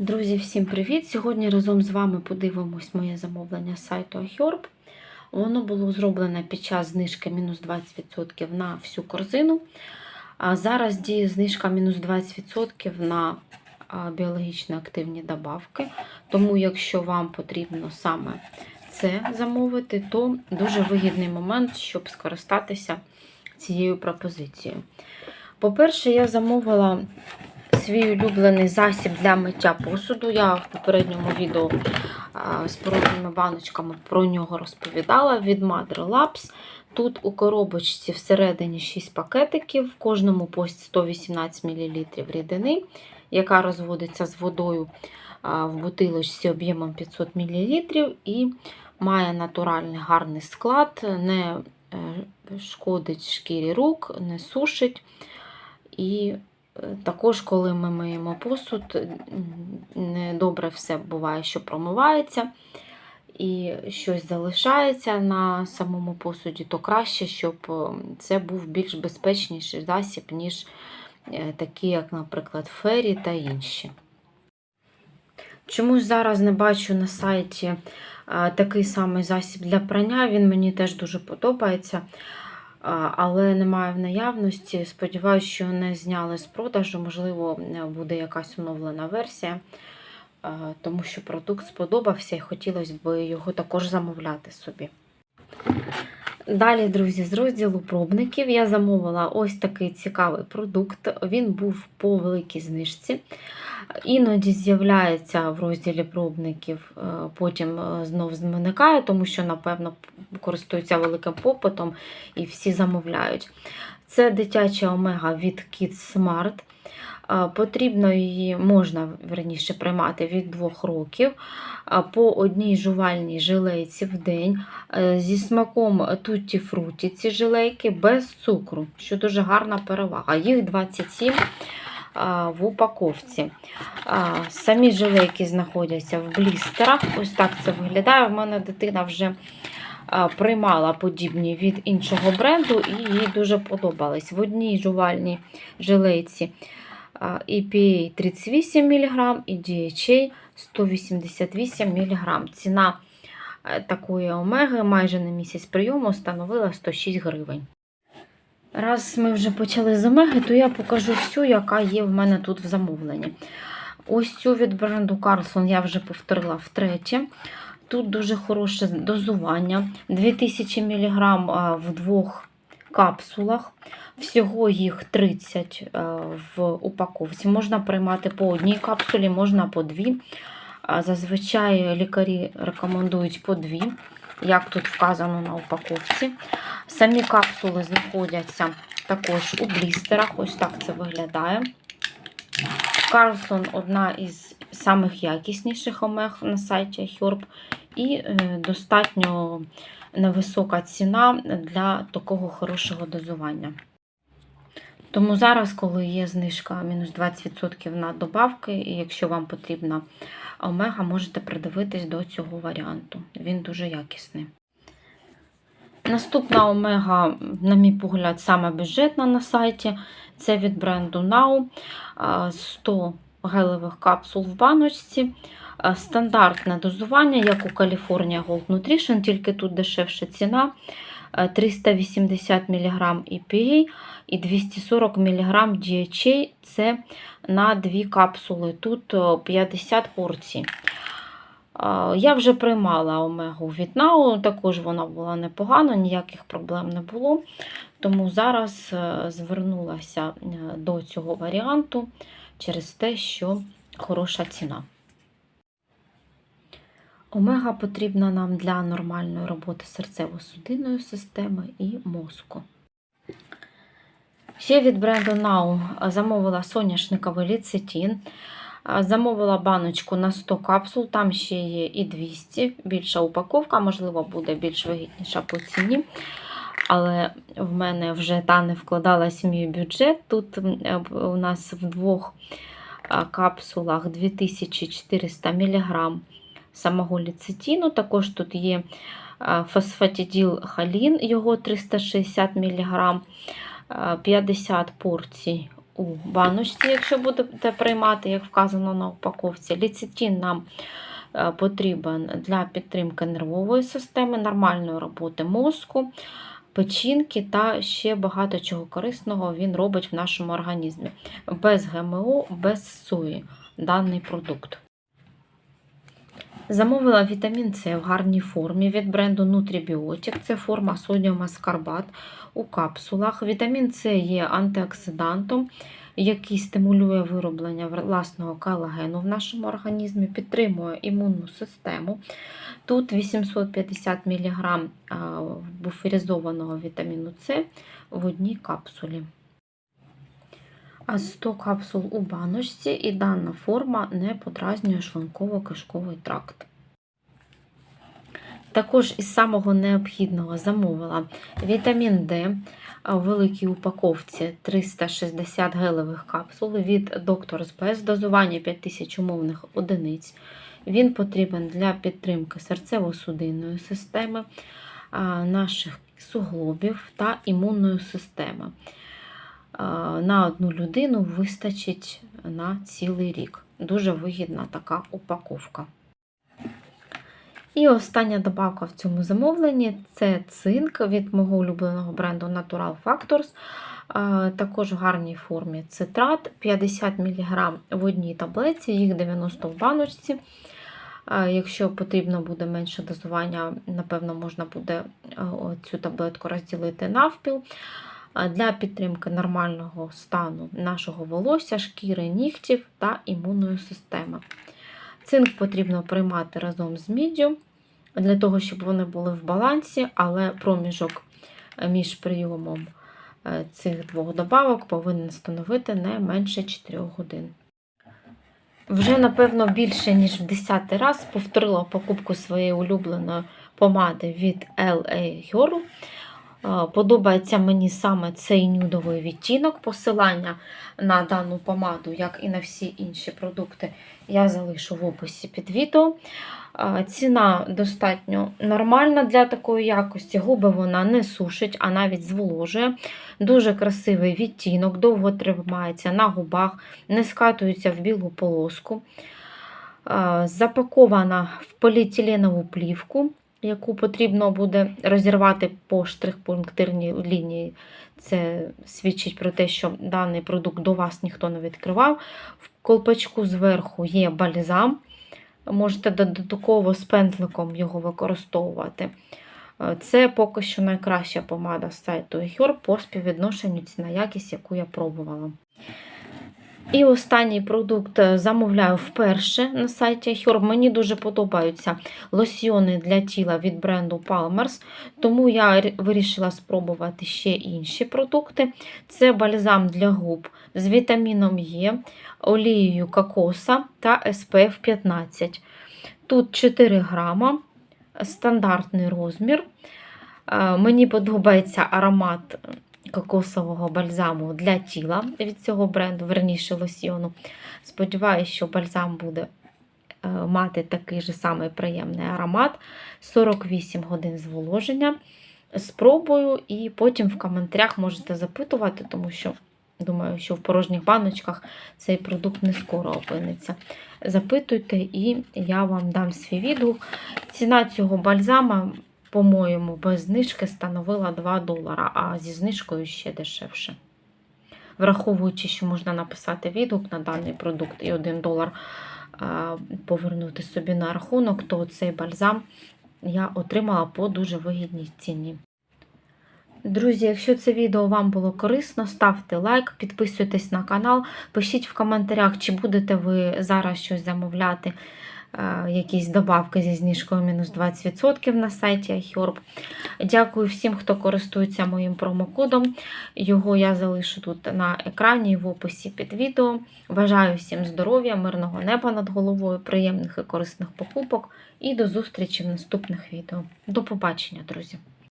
Друзі, всім привіт! Сьогодні разом з вами подивимось моє замовлення з сайту iHerb. Воно було зроблено під час знижки мінус 20% на всю корзину. А зараз діє знижка мінус 20% на біологічно активні добавки. Тому, якщо вам потрібно саме це замовити, то дуже вигідний момент, щоб скористатися цією пропозицією. По-перше, я замовила свій улюблений засіб для миття посуду. Я в попередньому відео з порожніми баночками про нього розповідала від Madre Labs. Тут у коробочці всередині 6 пакетиків, в кожному по 118 мл рідини, яка розводиться з водою в бутилочці об'ємом 500 мл і має натуральний гарний склад, не е, шкодить шкірі рук, не сушить. І також, коли ми миємо посуд, не добре все буває, що промивається і щось залишається на самому посуді, то краще, щоб це був більш безпечніший засіб, ніж е, такі, як, наприклад, фері та інші. Чомусь зараз не бачу на сайті такий самий засіб для прання, він мені теж дуже подобається але немає в наявності. Сподіваюся, що не зняли з продажу, можливо, буде якась оновлена версія, тому що продукт сподобався і хотілося б його також замовляти собі. Далі, друзі, з розділу пробників я замовила ось такий цікавий продукт. Він був по великій знижці. Іноді з'являється в розділі пробників, е, потім е, знов зникає, тому що, напевно, користуються великим попитом і всі замовляють. Це дитяча омега від Kids. Е, потрібно її можна верніше приймати від 2 років по одній жувальній жилейці в день зі смаком тутті фруті ці жилейки без цукру, що дуже гарна перевага. Їх 27 в упаковці. Самі жилейки знаходяться в блістерах. Ось так це виглядає. У мене дитина вже приймала подібні від іншого бренду, і їй дуже подобались. В одній жувальній жилейці EPA 38 мг і DHA 188 мг. Ціна е, такої омеги майже на місяць прийому становила 106 гривень. Раз ми вже почали з омеги, то я покажу всю, яка є в мене тут в замовленні. Ось цю від бренду Carlson я вже повторила втретє. Тут дуже хороше дозування. 2000 мг в двох капсулах. Всього їх 30 в упаковці. Можна приймати по одній капсулі, можна по дві. Зазвичай лікарі рекомендують по дві як тут вказано на упаковці. Самі капсули знаходяться також у блістерах. Ось так це виглядає. Карлсон одна із самих якісніших омег на сайті Herb. І е, достатньо невисока ціна для такого хорошого дозування. Тому зараз, коли є знижка мінус 20% на добавки, і якщо вам потрібна омега, можете придивитись до цього варіанту. Він дуже якісний. Наступна омега, на мій погляд, саме бюджетна на сайті. Це від бренду Now 100 гелевих капсул в баночці. Стандартне дозування, як у California Gold Nutrition, тільки тут дешевша ціна. 380 мг EPA і 240 мг DHA це на дві капсули. Тут 50 порцій. Я вже приймала омегу від Нау, також вона була непогана, ніяких проблем не було. Тому зараз е, звернулася е, до цього варіанту через те, що хороша ціна. Омега потрібна нам для нормальної роботи серцево-судинної системи і мозку. Ще від бренду Now замовила соняшниковий ліцетин. Замовила баночку на 100 капсул, там ще є і 200, більша упаковка, можливо, буде більш вигідніша по ціні. Але в мене вже та не вкладалась мій бюджет. Тут у нас в двох капсулах 2400 мг самого ліцетіну. Також тут є фосфатіділ халін, його 360 мг, 50 порцій у баночці, якщо будете приймати, як вказано на упаковці. Ліцитін нам е, потрібен для підтримки нервової системи, нормальної роботи мозку, печінки та ще багато чого корисного він робить в нашому організмі. Без ГМО, без сої даний продукт. Замовила вітамін С в гарній формі від бренду Nutribiotic. Це форма содіум аскарбат у капсулах. Вітамін С є антиоксидантом, який стимулює вироблення власного колагену в нашому організмі, підтримує імунну систему. Тут 850 мг буферізованого вітаміну С в одній капсулі. А 100 капсул у баночці і дана форма не подразнює шлунково-кишковий тракт. Також із самого необхідного замовила вітамін Д у великій упаковці 360 гелевих капсул від Doctor's Best, дозування 5000 умовних одиниць. Він потрібен для підтримки серцево-судинної системи, наших суглобів та імунної системи. На одну людину вистачить на цілий рік. Дуже вигідна така упаковка. І остання добавка в цьому замовленні це цинк від мого улюбленого бренду Natural Factors. Також в гарній формі цитрат 50 мг в одній таблетці, їх 90 в баночці. Якщо потрібно буде менше дозування, напевно, можна буде цю таблетку розділити навпіл. Для підтримки нормального стану нашого волосся, шкіри, нігтів та імунної системи. Цинк потрібно приймати разом з міддю, для того, щоб вони були в балансі, але проміжок між прийомом е, цих двох добавок повинен становити не менше 4 годин. Вже, напевно, більше, ніж в 10 раз повторила покупку своєї улюбленої помади від LA Girl. Подобається мені саме цей нюдовий відтінок. Посилання на дану помаду, як і на всі інші продукти, я залишу в описі під відео. Ціна достатньо нормальна для такої якості. Губи вона не сушить, а навіть зволожує. Дуже красивий відтінок, довго тримається на губах, не скатується в білу полоску. Запакована в поліетиленову плівку яку потрібно буде розірвати по штрих-пунктирній лінії. Це свідчить про те, що даний продукт до вас ніхто не відкривав. В колпачку зверху є бальзам. Можете додатково з пензликом його використовувати. Це поки що найкраща помада з сайту Ехьор по співвідношенню ціна якість, яку я пробувала. І останній продукт е, замовляю вперше на сайті Herb. Мені дуже подобаються лосьйони для тіла від бренду Palmers, тому я вирішила спробувати ще інші продукти. Це бальзам для губ з вітаміном Е, олією кокоса та SPF 15. Тут 4 грама, стандартний розмір. Е, мені подобається аромат кокосового бальзаму для тіла від цього бренду, верніше лосьйону. Сподіваюся, що бальзам буде е, мати такий же самий приємний аромат. 48 годин зволоження. Спробую, і потім в коментарях можете запитувати, тому що, думаю, що в порожніх баночках цей продукт не скоро опиниться. Запитуйте, і я вам дам свій відгук. Ціна цього бальзама по-моєму, без знижки становила 2 долара, а зі знижкою ще дешевше. Враховуючи, що можна написати відгук на даний продукт і 1 долар повернути собі на рахунок, то цей бальзам я отримала по дуже вигідній ціні. Друзі, якщо це відео вам було корисно, ставте лайк, підписуйтесь на канал, пишіть в коментарях, чи будете ви зараз щось замовляти Е, якісь добавки зі знижкою мінус 20% на сайті iHerb. Дякую всім, хто користується моїм промокодом. Його я залишу тут на екрані і в описі під відео. Бажаю всім здоров'я, мирного неба над головою, приємних і корисних покупок. І до зустрічі в наступних відео. До побачення, друзі!